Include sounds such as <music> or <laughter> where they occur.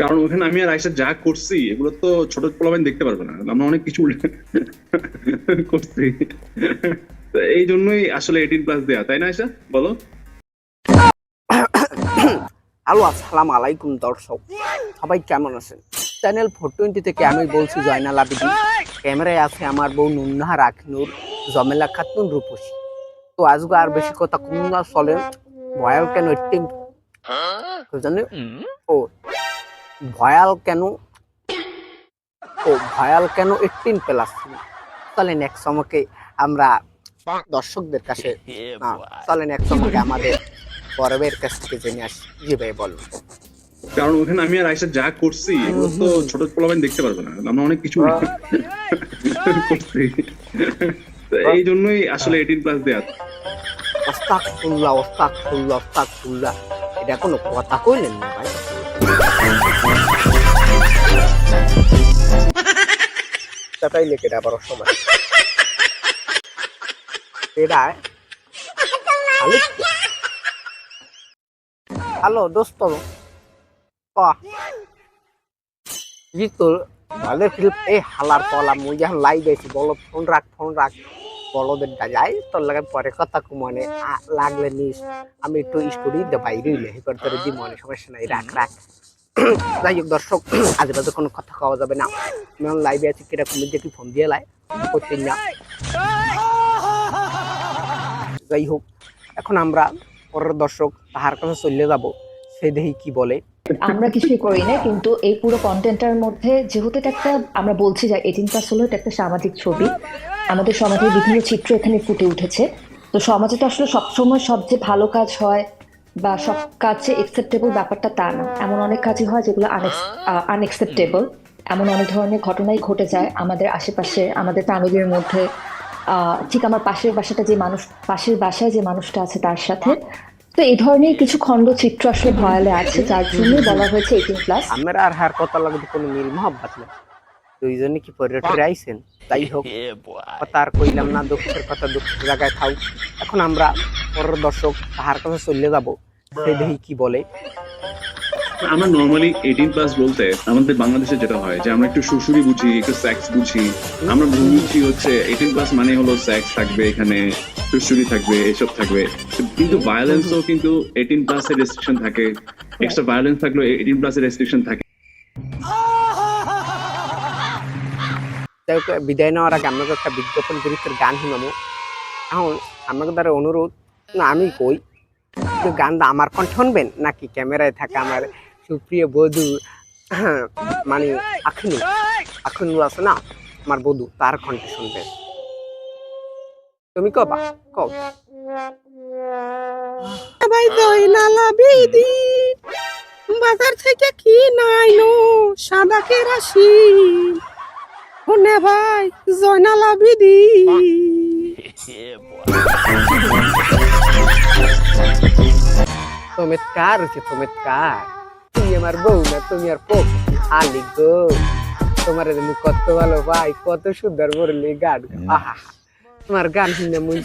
কারণ ওখানে আমি আর আয়সা যা করছি এগুলো তো ছোট পোলাবেন দেখতে পারবে না। আমরা অনেক কিছু <laughs> করছি। এই জন্যই আসলে এইটিন প্লাস দেয়া তাই না আয়সা বলো। হ্যালো আসসালামু আলাইকুম দর্শক। সবাই কেমন আছেন? চ্যানেল ফোর টোয়েন্টি থেকে আমি বলছি জয়নাল আবিদি। ক্যামেরায় আছে আমার বউ নুন্নাহা রাখনুর জমেলা খাতুন রূপসী। তো আজকে আর বেশি কথা কম না চলেন। ভয়াল কেন জানি? ও ভয়াল কেন? ও ভয়াল কেন? এইটিন প্লাস চলেন এক সমকে আমরা দর্শকদের কাছে চলেন এক সমকে আমাদের পরবের কাছ থেকে জেনে আসি জি ভাই বলুন। কারণ ওখানে আমি আর আয়সা যা করছি এগুলো তো ছোট পোলাবেন দেখতে পারবে না। আমরা অনেক কিছু করছি। এই জন্যই আসলে এইটিন প্লাস দেয়া। ওস্তাক ফুল্লা ওস্তাক ফুল্লা ওস্তাক ফুল্লা এটা কোনো কথা কইলেন না ভাই? তাই লেখে আবার সময়। এটা হ্যালো, দোস্ত। ক? জি তোর ভালো ফিল্প এই হালার পলা মুই যখন লাই গেছি বলো, ফোন রাখ ফোন রাখ। বলদের যাই তোর লাগে পরে কথা কুমনে লাগলে নিস। আমি একটু স্টুডিওতে বাইরে হইলে হেপার করে দি মনে সমস্যা নাই, রাখ রাখ। <clears throat> যাই হোক, দর্শক, <clears throat> আজে বাজে কোনো কথা খাওয়া যাবে না। আমি লাইভে আছি, কীরকম দেখি ফোন দিয়ে লাই, করতে না। যাই হোক, এখন আমরা পরের দর্শক, তাহার কাছে চলে যাব, সে দেখি কি বলে। আমরা <laughs> কিছুই করি না কিন্তু এই পুরো কন্টেন্টটার মধ্যে যেহেতু এটা একটা আমরা বলছি যে এইটিন প্লাস হলো এটা একটা সামাজিক ছবি। আমাদের সমাজের বিভিন্ন চিত্র এখানে ফুটে উঠেছে। তো সমাজে তো আসলে সবসময় সবচেয়ে ভালো কাজ হয় বা সব কাজ একসেপ্টেবল ব্যাপারটা তা না। এমন অনেক কাজই হয় যেগুলো আনএক্সেপ্টেবল এমন অনেক ধরনের ঘটনাই ঘটে যায় আমাদের আশেপাশে আমাদের ফ্যামিলির মধ্যে। আহ, ঠিক আমার পাশের বাসাটা যে মানুষ পাশের বাসায় যে মানুষটা আছে তার সাথে। তো এই ধরনের কিছু খণ্ডচিত্র আসলে ভয়ালে আছে যার জন্য বলা হয়েছে এইটিন প্লাস আমরা আর হার কথা লাগবে কোনো মিল মহব্বত না দুইজনে কি পর্যটনে আইছেন? তাই <laughs> হোক কথা আর কইলাম না দুঃখের কথা দুঃখের জায়গায় থাও। এখন আমরা পরের দর্শক তাহার কাছে চলে যাব সে দেখি কি বলে। আমরা নর্মালি এইটিন প্লাস বলতে আমাদের বাংলাদেশে যেটা হয় যে আমরা একটু সুশুরি বুঝি একটু সেক্স বুঝি। আমরা বুঝি হচ্ছে এইটিন প্লাস মানে হলো সেক্স থাকবে এখানে। সুশুরি থাকবে এসব থাকবে। কিন্তু ভায়োলেন্সও কিন্তু এইটিন প্লাস এর রেস্ট্রিকশন থাকে। এক্সট্রা ভায়োলেন্স থাকলেও এইটিন প্লাস এর রেস্ট্রিকশন থাকে। বিদায় নেওয়ার আগে আমাকে একটা বিজ্ঞাপন চরিত্রের গান শুনামো এখন আমাকে দ্বারা অনুরোধ না আমি কই? যে গানটা আমার কণ্ঠ শুনবেন? নাকি ক্যামেরায় থাকা আমার সুপ্রিয় বধূ হ্যাঁ, মানে আখনু। আখনু আছে না আমার বধূ তার কণ্ঠে শুনবেন। তুমি কবা কও ভাই দইনালা বিদি। বাজার থেকে কি নাইনো সাদা কেরাসি। শুনে ভাই জয়নালা বিদি। চমৎকার হচ্ছে চমৎকার। তুমি আমার বউ না, তুমি আর পোক আলি গো তোমার কত ভালো, ভাই, কত সুন্দর বললি গান। আহা। তোমার গান শুনে মুই